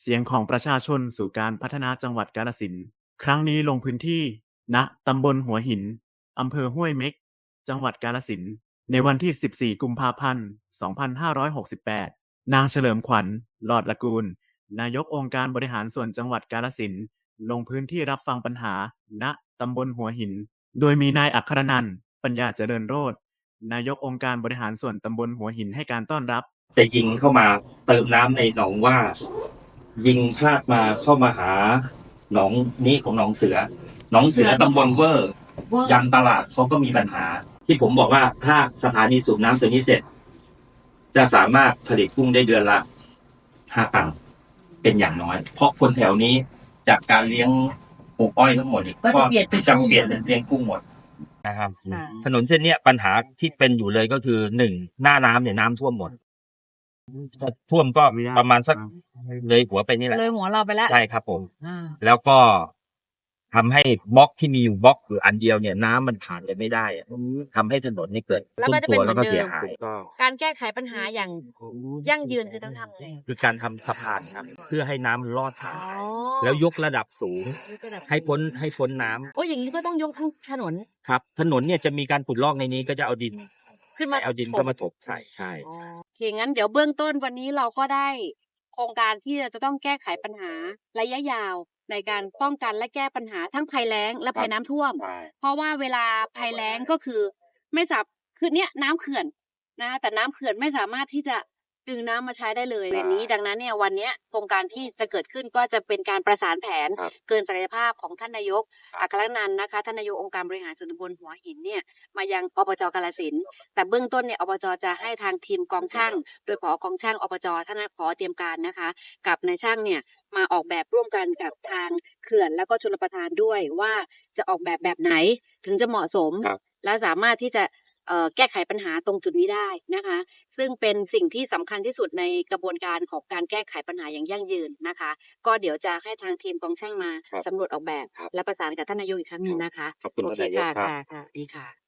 เสียงของประชาชนสู่การพัฒนาจังหวัดกาฬสินธุ์ครั้งนี้ลงพื้นที่ณตำบลหัวหิน อำเภอห้วยเม็ก จังหวัดกาฬสินธุ์ในวันที่ 14 กุมภาพันธ์ 2568 นางเฉลิมขวัญหลอดละกูล นายกองค์การบริหารส่วนจังหวัดกาฬสินธุ์ลงพื้นที่รับฟังปัญหา ณตำบลหัวหิน โดยมีนายอัครนันท์ปัญญาเจริญโรจน์นายกองค์การบริหารส่วนตำบลหัวหินให้การต้อนรับ จะยิงเข้ามาเติมน้ำในหนองว่า ยิงพลาดมาเข้ามาหาหนองนี้ของหนองเสือหนองเสือตำบลเวอร์ยังตลาดเขาก็มีปัญหา ที่ผมบอกว่าถ้าสถานีสูบน้ำตัวนี้เสร็จ จะสามารถผลิตกุ้งได้เดือนละห้าตันเป็นอย่างน้อย เพราะคนแถวนี้จากการเลี้ยงปลูกอ้อยทั้งหมดนี่ก็จะเปลี่ยนเป็นจะกุ้งเปลี่ยนเป็นเลี้ยงกุ้งหมดนะครับค่ะถนนเส้นเนี้ยปัญหาที่เป็นอยู่เลยก็คือหนึ่งหน้าน้ำเนี่ยน้ำท่วมหมด ถ้าท่วมก็ประมาณสักเลยหัวไปนี่แหละ เลยหัวเราไปแล้วใช่ครับผมอ่าแล้วก็ทำให้บล็อกที่มีอยู่บล็อกอยู่อันเดียวเนี่ยน้ำมันผ่านไปไม่ได้อะทำให้ถนนนี่เกิดแล้วซุดก็จะตัเป็นวเหมืแล้อวนก็เดิเสียมหายการแก้ไขปัญหาอย่างยั่งยืนคือต้องทำไงคือการทำสะพานครับ เพื่อให้น้ำมันลอดผ่าอ๋นอแล้วยกระดับสูงระดับให้พ้นให้พ้นน้ำโอ้ยอย่างนี้ก็ต้องยกทั้งถนนครับ ถนนเนี่ยจะมีการขุดลอกในนี้ก็จะเอาดิน ขึ้นมาเอาดินก็มาถมใส่ใช่อ๋อใช่โอเคงั้นเดี๋ยวเบื้องต้นวันนี้เราก็ได้โครงการที่จะต้องแก้ไขปัญหาระยะยาวในการป้องกันและแก้ปัญหาทั้งภัยแล้งและภัยน้ำท่วม เพราะว่าเวลาภัยแล้งก็คือ ไม่สับคือเนี้ยน้ำเขื่อนนะแต่น้ำเขื่อนไม่สามารถที่จะ ดึงน้ำมาใช้ได้เลยแบบนี้ดังนั้นเนี่ยวันเนี้ยโครงการที่จะเกิดขึ้นก็จะเป็นการประสานแผนครับเกินศักยภาพของท่านนายกอัครนันท์นะคะท่านนายกองค์การบริหารส่วนตำบลหัวหินเนี่ยมายังอบจกาฬสินธุ์แต่เบื้องต้นเนี่ยอบจจะให้ทางทีมกองช่าง โดยผอกองช่างอบจท่านผอเตรียมการนะคะ กับนายช่างเนี่ยมาออกแบบร่วมกันกับทางเขื่อนแล้วก็ชลประทานด้วยว่าจะออกแบบแบบไหนถึงจะเหมาะสมครับและสามารถที่จะเอ่อ แก้ไขปัญหาตรงจุดนี้ได้นะคะ ซึ่งเป็นสิ่งที่สำคัญที่สุดในกระบวนการของการแก้ไขปัญหาอย่างยั่งยืนนะคะ ก็เดี๋ยวจะให้ทางทีมกองช่างมาครับสำรวจออกแบบครับและประสานกับท่านนายกอีกครั้งหนึ่งนะคะขอบคุณโอท่านเคนายกค่ะครับค่ะค่ะดีค่ะ